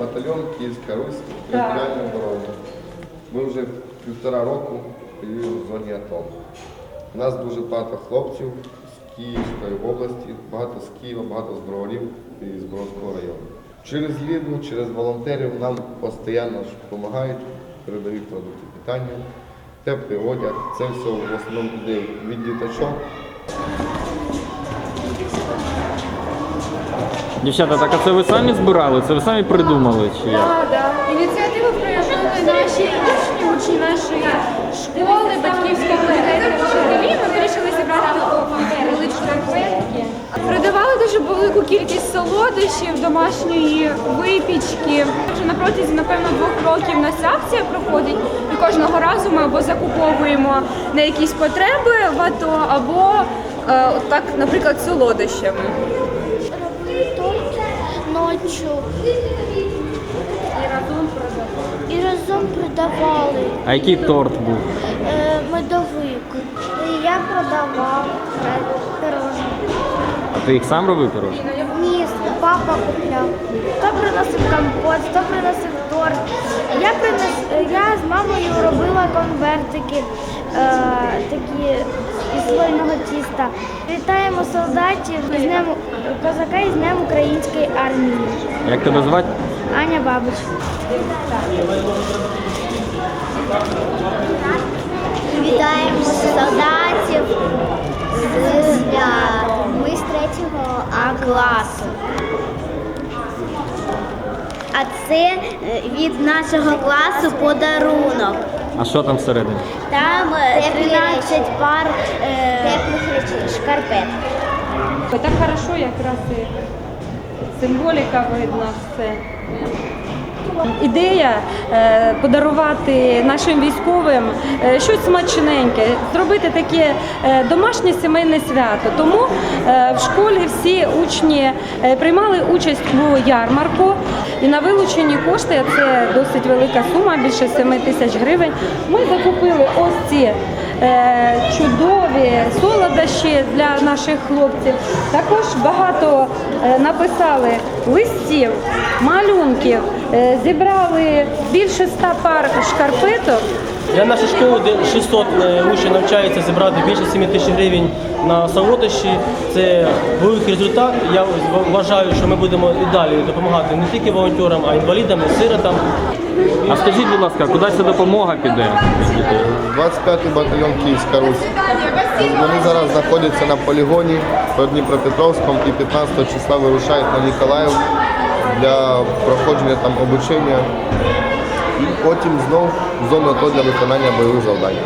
батальйон Київська Русь, територіальна оборона. Мы уже полтора року воюємо в зоне АТО. У нас дуже багато хлопців з Київської області, багато з Києва, багато з Броварів і з Боровського району. Через Ліду, через волонтерів нам постійно допомагають, передають продукти питання, теплий одяг. Це все в основному йде від діточок. Дівчата, так а це ви самі збирали? Це ви самі придумали? Чи як? Так, так. Ініціативу проявили наші учні, нашої школи, батьківського комітету. Ми вирішили велику кількість солодощів, домашньої випічки. Вже на протязі, напевно, двох років у нас акція проходить. І кожного разу ми або закуповуємо на якісь потреби в АТО, або е, так, наприклад, солодощами. ночі. І разом продавали. А який торт був? Е, медовик. І я продавав пирожні. А ти їх сам робив пирожні? Ні, папа купляв. Хто приносив компот, хто приносив торт. Я принес, я з мамою робила конвертики е, такі із слойного тіста. Вітаємо солдатів з Днем козака і з Днем української армії. Як тебе звати? Аня Бабич. Вітаємо солдатів з свят. Ми з третього А це е, від нашого класу подарунок. А що там всередині? Там е, 13 пар теплих речей, шкарпет. Так хорошо якраз і символіка видна все. Ідея е, подарувати нашим військовим е, щось смачненьке, зробити таке е, домашнє сімейне свято. Тому е, в школі всі учні е, приймали участь у ярмарку, і на вилучені кошти це досить велика сума, більше 7 тисяч гривень. Ми закупили ось ці е, чудові солодощі для наших хлопців. Також багато е, написали листів, малюнків, зібрали більше ста пар шкарпеток. Для нашої школи, де 600 е, учнів навчається зібрати більше 7 тисяч гривень на солодощі. Це великий результат. Я вважаю, що ми будемо і далі допомагати не тільки волонтерам, а й інвалідам, і сиротам. А скажіть, будь ласка, куди ця допомога піде? 25-й батальйон Київська Русь. Вони зараз знаходяться на полігоні по Дніпропетровському і 15 числа вирушають на Ніколаїв для проходження там обучення. І потім знов в зону АТО для виконання бойових завдань.